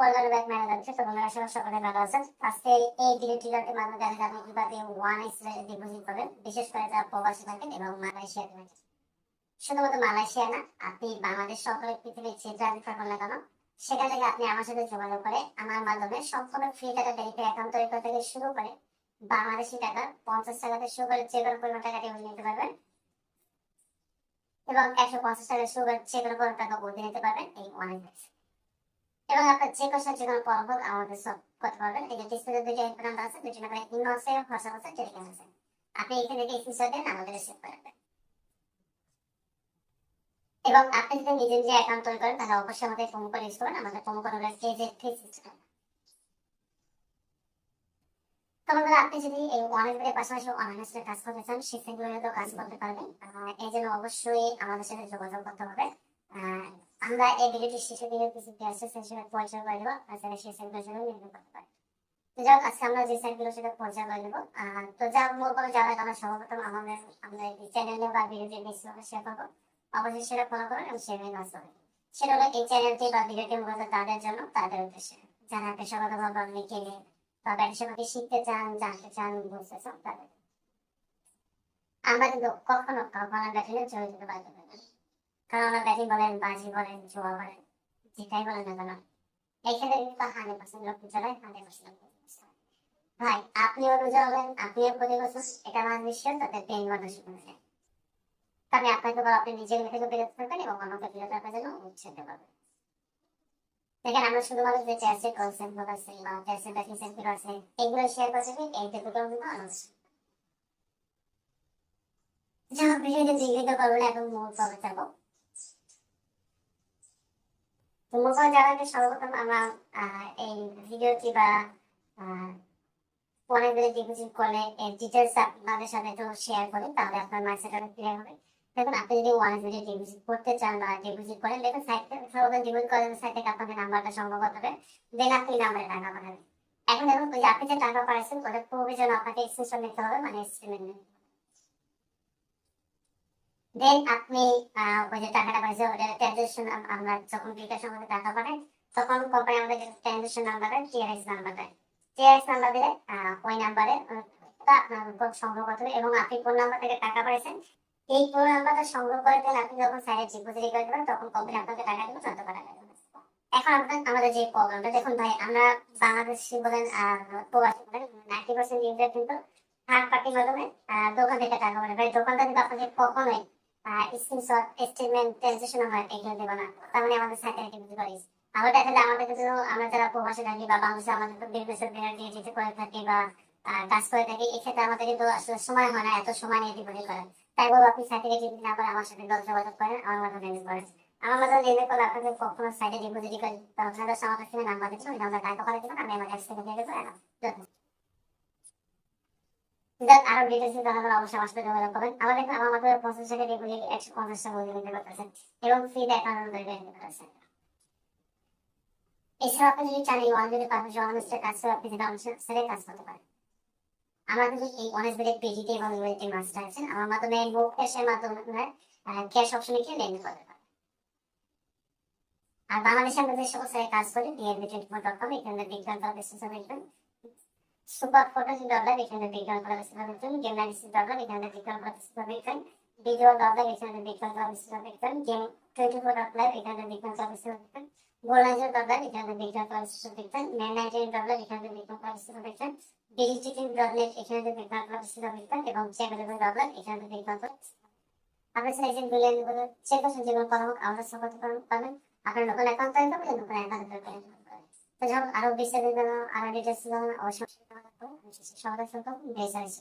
Welcome back যাচ্ছে তো তোমরা সবাই সকলে ভালো আছেন? আজকে এই ভিডিও টিলারটির মাধ্যমে দেখা যাবে কীভাবে ওয়ান এক্স ডিপোজিট করবেন বিশেষ করে যারা প্রবাসী থাকেন এবং মালয়েশিয়া থাকেন শুধুমাত্র মালয়েশিয়া না, আপনি বাংলাদেশ সকলের পৃথিবীর যে জায়গায় থাকুন না কেন সেখান থেকে আপনি আমার সাথে যোগাযোগ করে আমার মাধ্যমে সম্পূর্ণ ফ্রি টাকা ভেরিফাই অ্যাকাউন্ট তৈরি করতে থেকে শুরু করে বাংলাদেশি টাকা পঞ্চাশ টাকাতে শুরু করে যে কোনো পরিমাণ টাকা ডিপোজিট নিতে পারবেন এবং একশো পঞ্চাশ টাকা শুরু করে যে কোনো পরিমাণ টাকা বলতে নিতে পারবেন এই ওয়ান এক্স এবং আপনার যে কোশ্চেন যে কোনো পরামর্শ আমাদের সব করতে পারবেন। এই যে ডিসপ্লেতে দুটো নাম্বার আছে দুটো নাম্বারে ইমেল আছে হোয়াটসঅ্যাপ আছে টেলিগ্রাম আছে। আপনি এখান থেকে স্ক্রিনশট দেন আমাদের সেভ করে এবং আপনি যদি নিজে নিজে অ্যাকাউন্ট তৈরি করেন, তাহলে অবশ্যই আমাদের প্রোমো কোড ইউজ করবেন। আমাদের প্রোমো কোড হলো কেজে থ্রি সিক্সটি তো আপনি যদি এই অনলাইনের পাশাপাশি অনলাইনে কাজ করতে চান সেক্ষেত্রে কাজ করতে পারবেন। এই জন্য অবশ্যই আমাদের সাথে যোগাযোগ করতে হবে। আমরা এই ভিডিওটি শেষে দিকে কিছু গ্যাসের সেশনে পরিচয় করে দেবো আর যারা সেই সাইটগুলোর জন্য নির্মাণ করতে পারে। তো যাই হোক, আজকে আমরা যে সাইটগুলোর সাথে পরিচয় করে আহ, তো যা মূল করে যারা আমরা সর্বপ্রথম আমাদের এই চ্যানেলে বা ভিডিওটি বেশি শেয়ার করব। অবশ্যই সেটা ফলো করুন এবং শেয়ার কাজ করুন সেটা হলো এই চ্যানেলটি বা ভিডিওটি মূলত তাদের জন্য তাদের উদ্দেশ্যে। যারা পেশাগতভাবে নিয়ে বা ব্যবসাকে শিখতে চান জানতে চান বুঝতে চান তাদের। আমরা কিন্তু কখনো কখনো ব্যাটিংয়ে চলে যেতে পারব না কারণ আমরা ব্যাটিং বলেন বাজি বলেন, জোয়া বলেন, যেটাই বলেন না কেন এখানে কিন্তু হান্ড্রেড পার্সেন্ট লোক চলে হান্ড্রেড পার্সেন্ট ভাই, আপনিও রোজা হবেন আপনিও প্রতি বছর এটা বিশ্বাস তাদের পেন কথা শুনে যায় তবে আপনাকে বলা আপনি নিজের থেকে বেরোতে থাকবেন এবং অন্যকে বিরত রাখার জন্য উৎসাহ পাবেন দেখেন, আমরা শুধুমাত্র যে চ্যাসেট কনসেপ্টগুলো আছে বা চ্যাসেট ব্যাকিং সেন্টার আছে, এগুলো শেয়ার করতে চাই এই দুটো কিন্তু আলোচনা যা ভিডিওতে জিজ্ঞাসা করবেন এখন মূল পর্বে যাব। তো মূল পর্বে যাওয়ার আমরা এই ভিডিওটি বা পরে যদি ডিপোজিট করলে এর ডিটেলস আপনাদের সাথে একটু শেয়ার করি, তাহলে আপনার মাইন্ডসেট আরও ক্লিয়ার হবে। দেখুন, আপনি যদি ওয়ান ভিডিও ডিপোজিট করতে চান বা ডিপোজিট করেন, দেখুন সাইট সর্বপ্রথম ডিপোজিট করেন সাইট থেকে আপনাকে নাম্বারটা সংগ্রহ করতে দেন আপনি নাম্বারে টাকা পাঠাবেন। এখন দেখুন আপনি যে টাকা পাঠাচ্ছেন ওটা প্রয়োজন আপনাকে স্ক্রিনশট নিতে হবে মানে নিতে দেন আপনি ওই যে টাকাটা পাইছে ওটা ট্রানজেকশন আমরা যখন বিকাশ আমাদের টাকা পাঠাই তখন কোম্পানি আমাদের ট্রানজেকশন নাম্বার দেয় টিআরএক্স নাম্বার দেয়। টিআরএক্স নাম্বার দিলে ওই নাম্বারে আপনার সংগ্রহ করতে হবে এবং আপনি কোন নাম্বার থেকে টাকা পাঠিয়েছেন এই পুরো নাম্বারটা সংগ্রহ করে দেন আপনি যখন সাইডে ডিপোজিট করে দেবেন, তখন কোম্পানি আপনাকে টাকা দেবে যত টাকা। দেবে এখন আমাদের যে প্রবলেমটা দেখুন ভাই, আমরা বাংলাদেশি বলেন প্রবাসী বলেন নাইনটি পার্সেন্ট ইউজার কিন্তু থার্ড পার্টির মাধ্যমে দোকান থেকে টাকা পাঠায়। ভাই দোকানদার কিন্তু আপনাকে কখনোই স্ক্রিনশট স্টেটমেন্ট ট্রানজেকশন হয়, এগুলো দেবো না। তার মানে আমাদের সাইটে ডিপোজিট করি আবার দেখা যায় আমাদের কিন্তু আমরা যারা প্রবাসী থাকি বা বাংলাদেশে আমাদের তো বিজনেস দিয়ে যেতে করে থাকি বা কাজ করে থাকি এক্ষেত্রে আমাদের কিন্তু আসলে সময় হয় না, এত সময় নিয়ে ডিপোজিট করেন তাই বলব আপনি সাইটে ডিপোজিট না করে আমার সাথে দশ যোগাযোগ করেন, আমার মাধ্যমে লেনদেন করেন। আমার মাধ্যমে লেনদেন করলে আপনাদের কখনো সাইটে ডিপোজিট করেন তখন কাছে নাম্বার দিচ্ছি ওই নাম্বার টাকা করে দেবেন আমি আমার কাছ থেকে দিয়ে যাক আরও ডিটেলস জানার জন্য অবশ্যই আমার সাথে যোগাযোগ করবেন। আমার দেখুন, আমার মাত্র পঞ্চাশ টাকা ডিপোজিট একশো পঞ্চাশ টাকা বলে নিতে পারতেছেন এবং ফ্রিতে অ্যাকাউন্ট তৈরি নিতে পারতেছেন এছাড়া আপনি যদি চান এই যদি পারফেক্ট কাজ করে আপনি অনেস্টের কাজ করতে পারেন। আমার কিন্তু এই অনেস্ট বিলের পিজিটি এবং ইউএলটি মাস্টার আছেন আমার মাধ্যমে মুভ ক্যাশের মাধ্যমে ক্যাশ অপশনে গিয়ে লেনদেন করতে পারেন। আর বাংলাদেশে আমরা যে সকল কাজ করি DNB twenty four dot com এখানে বিজ্ঞান দেখবেন সুপার ফটো ডলার এখানে বিজ্ঞান করা বিশেষ দেখবেন গেম অ্যানালিসিস ডলার এখানে বিজ্ঞান করা বিশেষ দেখবেন ভিডিও ডলার এখানে বিজ্ঞান করা বিশেষ দেখবেন গেম টোয়েন্টি ফোর ডট এখানে বিজ্ঞান করা বিশেষ দেখবেন গোলাইজার ডলার এখানে বিজ্ঞান করা বিশেষ দেখবেন ম্যান ডলার এখানে বিজ্ঞান করা বিশেষ দেখবেন ডিজিটিং ডলার এখানে বিজ্ঞান করা বিশেষ দেখবেন এবং চ্যানেল ডলার এখানে বিজ্ঞান করা আপনি চাইছেন বিলিয়ন চেক করছেন যেগুলো পরামর্শ আমাদের সাথে পাবেন আপনার লোকাল অ্যাকাউন্ট তৈরি করবেন লোকাল অ্যাকাউন্ট তৈরি করবেন তো যখন আরও বিস্তারিত আরও ডিটেলস অবশ্যই সবাই বেশ